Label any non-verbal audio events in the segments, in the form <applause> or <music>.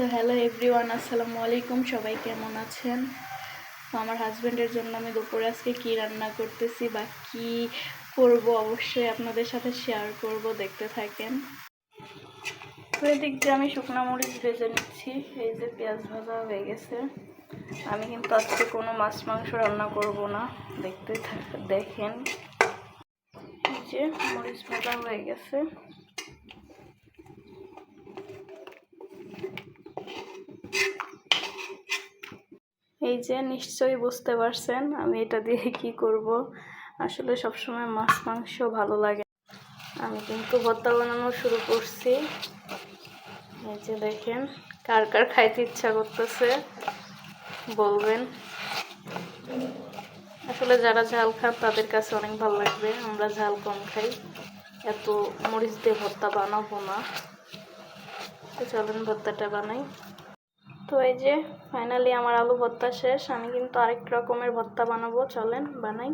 So hello everyone আসসালামু আলাইকুম, সবাই কেমন আছেন? তো আমার হাজব্যান্ডের জন্য আমি দুপুরে আজকে কী রান্না করতেছি বা কী করব অবশ্যই আপনাদের সাথে শেয়ার করব, দেখতে থাকেন। তো এদিক দিয়ে আমি শুকনো মরিচ ভেজে নিচ্ছি, এই যে পেঁয়াজ ভাজা হয়ে গেছে। আমি কিন্তু আজকে কোনো মাছ মাংস রান্না করব না, দেখতে দেখেন। এই যে মরিচ ভাজা হয়ে গেছে। এই যে নিশ্চয়ই বুঝতে পারছেন আমি এটা দিয়ে কি করব। আসলে সবসময় মাছ, মাংস ভালো লাগে। আমি কিন্তু ভর্তা বানানো শুরু করছি। এই যে দেখেন, কার কার খাইতে ইচ্ছা করতেছে, বলবেন। আসলে যারা ঝাল খান, তাদের কাছে অনেক ভালো লাগবে। আমরা ঝাল কম খাই। এত মরিচ দিয়ে ভর্তা বানাবো না। তো চলেন ভর্তাটা বানাই। তো এই যে ফাইনালি আমার আলু ভর্তা শেষ, আমি কিন্তু আরেক রকমের ভর্তা বানাবো, চলেন বানাই।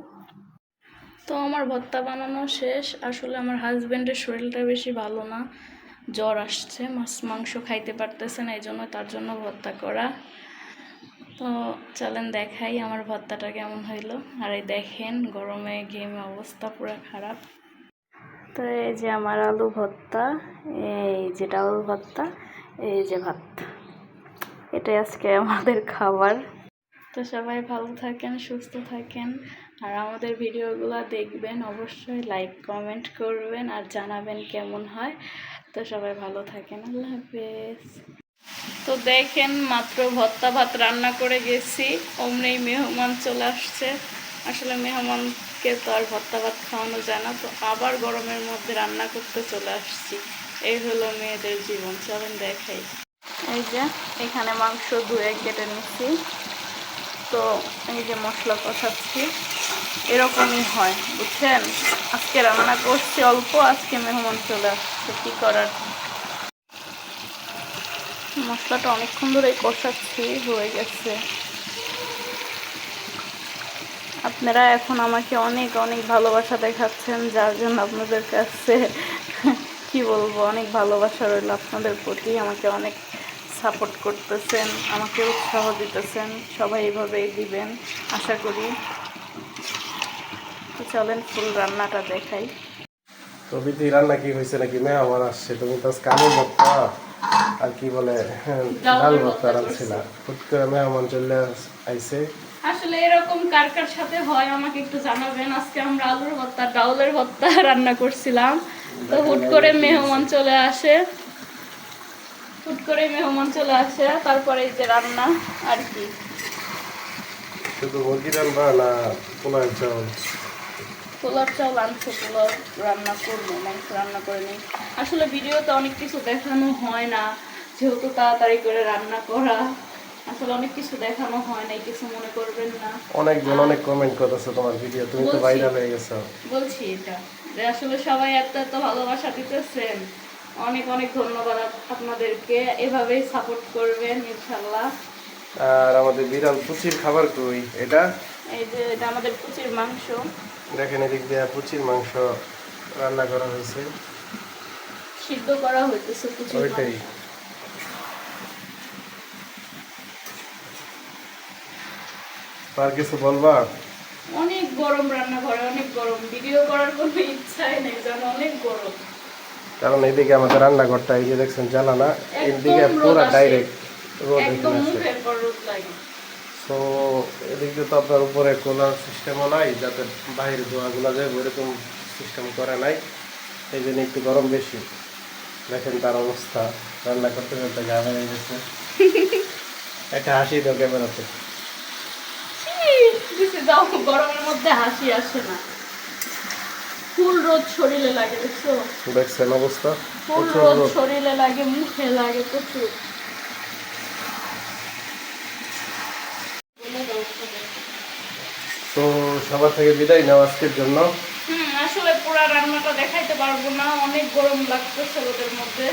তো আমার ভর্তা বানানো শেষ, আসলে আমার হাজব্যান্ডের শরীরটা বেশি ভালো না, জ্বর আসছে, মাছ মাংস খাইতে পারতেছে না এই জন্য তার জন্য ভর্তা করা। তো চলেন দেখাই আমার ভর্তাটা কেমন হইল। আর এই দেখেন, গরমে, গেমে অবস্থা পুরো খারাপ। তো এই যে আমার আলু ভর্তা, এই যে ডাউল ভর্তা, এই যে ভাত। এটাই আজকে আমাদের খাবার। তো সবাই ভালো থাকেন, সুস্থ থাকেন। আর আমাদের ভিডিওগুলো দেখবেন, অবশ্যই লাইক, কমেন্ট করবেন আর জানাবেন কেমন হয়। তো সবাই ভালো থাকেন, আল্লাহ হাফেজ। তো দেখেন, মাত্র ভত্তা ভাত রান্না করে গেছি। অমনি মেহমান চলে আসছে। আসলে মেহমানকে তো আর ভত্তা ভাত খাওয়ানো যায় না, তো আবার গরমের মধ্যে রান্না করতে চলে আসছি। এই হলো মেয়েদের জীবন, চলেন দেখাই। এই যে, এখানে মাংস ধুয়ে কেটে নিচ্ছি। তো এই যে মশলা কষাচ্ছি। এরকমই হয়, বুঝছেন? আজকে রান্না করছি অল্প, আজকে মেহমান চলে আসছে, কী করার? মশলাটা অনেকক্ষণ ধরে কষাচ্ছি, হয়ে গেছে। আপনারা এখন আমাকে অনেক অনেক ভালোবাসা দেখাচ্ছেন, যার জন্য আপনাদের কাছে <laughs> কি বলব? অনেক ভালোবাসা রইল আপনাদের প্রতি, আমাকে অনেক সাপোর্ট করতেছেন আমাকে উৎসাহ দিতেছেন সবাই এইভাবেই দিবেন আশা করি। তো চলেন ফুল রান্নাটা দেখাই। তো বিধি রান্না কি হয়েছে নাকি? মেয়ে আমার আসছে। তুমি তো আজকে আলু ভর্তা আর কি বলে ডাল ভর্তা রাঁধছিলা হুট করে মেহমান চলে আইছে। আসলে এরকম কার কার সাথে হয় আমাকে একটু জানাবেন। আজকে আমরা আলুর ভর্তা ডাউলের ভর্তা রান্না করছিলাম। তো হুট করে মেহমান চলে আসে। হুট করে মেহমান চলে আসে তারপরে এই যে রান্না আর কি। শুধু মুরগি রান্না না পোলার চাউল? পোলার চাউল আনছে পোলার রান্না করব মাংস রান্না করে নিই। আসলে ভিডিওতে অনেক কিছু দেখানো হয় না যেহেতু তাড়াতাড়ি করে রান্না করা। আসলে অনেক কিছু দেখানো হয় না কিছু মনে করবেন না। অনেকজন অনেক কমেন্ট করতেছে তোমার ভিডিও তুমি তো বলছি। ভাইরাল হয়ে গেছো। বলছি এটা। আসলে সবাই এত এত ভালোবাসা দিতেছেন। অনেক অনেক ধন্যবাদ আপনাদেরকে। এভাবেই সাপোর্ট করবেন ইনশাল্লাহ আর আমাদের বিড়াল পুচির খাবার কই? এটা? এই যে এটা আমাদের কুচির মাংস। দেখেন এদিক দিয়ে পুচির মাংস রান্না করা হয়েছে। সিদ্ধ করা হইতেছে কুচির ওইটাই। আর কিছু বলবা? অনেক গরম রান্না করে অনেক গরম। ভিডিও করার কোনো ইচ্ছাই নেই যেন অনেক গরম। কারণ এদিকে আমাদের রান্নাঘরটা এই যে দেখছেন জ্বালানা এদিকে পুরো ডাইরেক্ট একদম এখানে আছে তো এদিকে তো আপনার উপরে কোলার সিস্টেমও নাই যাতে বাইরে ধোঁয়াগুলো যায় ওইরকম সিস্টেম করে নাই। এই জন্য একটু গরম বেশি। দেখেন তার অবস্থা। রান্না করতে করতে গা হয়ে গেছে। একটা হাসি দাও ক্যামেরাতে। গরমের মধ্যে হাসি আসে না। ফুল রোদ শরীরে লাগে দেখছ দেখছেন অবস্থা। ফুল রোদ। শরীরে লাগে মুখে লাগে প্রচুর। তো সবার থেকে বিদায় নাও আজকের জন্য। হুম আসলে পুরো রান্নাটা দেখাইতে পারব না অনেক গরম লাগতেছে রোদের মধ্যে।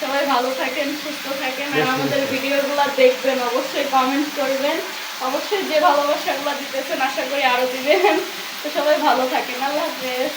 সবাই ভালো থাকেন সুস্থ থাকেন আর আমাদের ভিডিওগুলো দেখবেন অবশ্যই কমেন্ট করবেন। অবশ্যই যে ভালোবাসাগুলো দিতেছেন আশা করি আরও দিবেন। তো সবাই ভালো থাকেন আল্লাহ হাফেজ।